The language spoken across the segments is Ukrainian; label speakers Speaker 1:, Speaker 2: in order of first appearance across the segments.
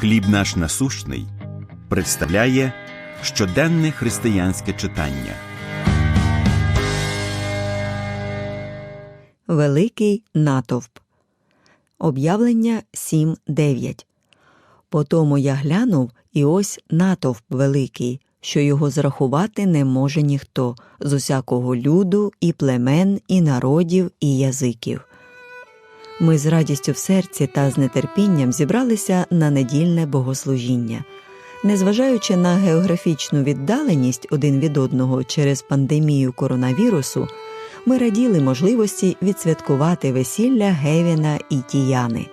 Speaker 1: Хліб наш насущний представляє щоденне християнське читання.
Speaker 2: Великий натовп. Об'явлення 7.9. Потому я глянув, і ось натовп великий, що його зрахувати не може ніхто з усякого люду, і племен, і народів, і язиків. Ми з радістю в серці та з нетерпінням зібралися на недільне богослужіння. Незважаючи на географічну віддаленість один від одного через пандемію коронавірусу, ми раділи можливості відсвяткувати весілля Гевіна і Тіяни.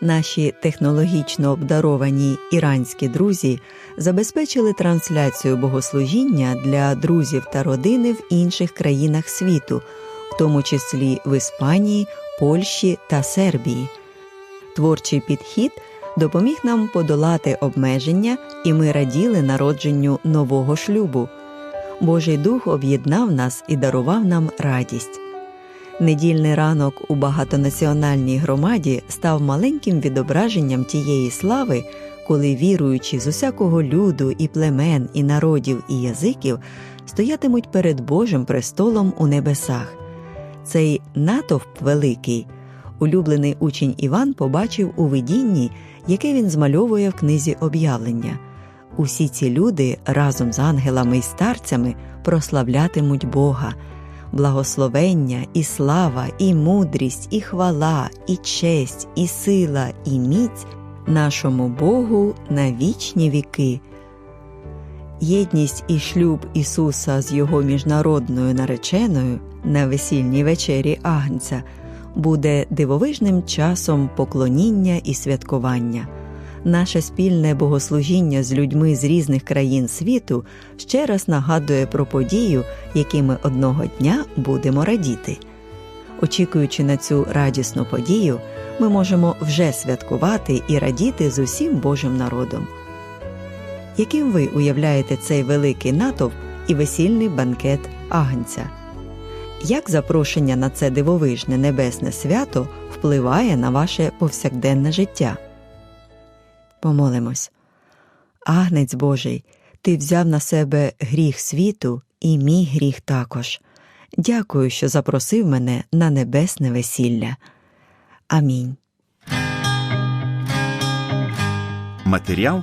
Speaker 2: Наші технологічно обдаровані іранські друзі забезпечили трансляцію богослужіння для друзів та родини в інших країнах світу, в тому числі в Іспанії, Польщі та Сербії. Творчий підхід допоміг нам подолати обмеження, і ми раділи народженню нового шлюбу. Божий Дух об'єднав нас і дарував нам радість. Недільний ранок у багатонаціональній громаді став маленьким відображенням тієї слави, коли віруючі з усякого люду і племен, і народів, і язиків стоятимуть перед Божим престолом у небесах. Цей натовп великий, улюблений учень Іван побачив у видінні, яке він змальовує в книзі об'явлення. Усі ці люди разом з ангелами і старцями прославлятимуть Бога. Благословення, і слава, і мудрість, і хвала, і честь, і сила, і міць нашому Богу на вічні віки. Єдність і шлюб Ісуса з Його міжнародною нареченою на весільній вечері Агнця буде дивовижним часом поклоніння і святкування. Наше спільне богослужіння з людьми з різних країн світу ще раз нагадує про подію, якій ми одного дня будемо радіти. Очікуючи на цю радісну подію, ми можемо вже святкувати і радіти з усім Божим народом. Яким ви уявляєте цей великий натовп і весільний банкет Агнця? Як запрошення на це дивовижне небесне свято впливає на ваше повсякденне життя? Помолимось. Агнець Божий, Ти взяв на себе гріх світу і мій гріх також. Дякую, що запросив мене на небесне весілля. Амінь.
Speaker 1: Матеріал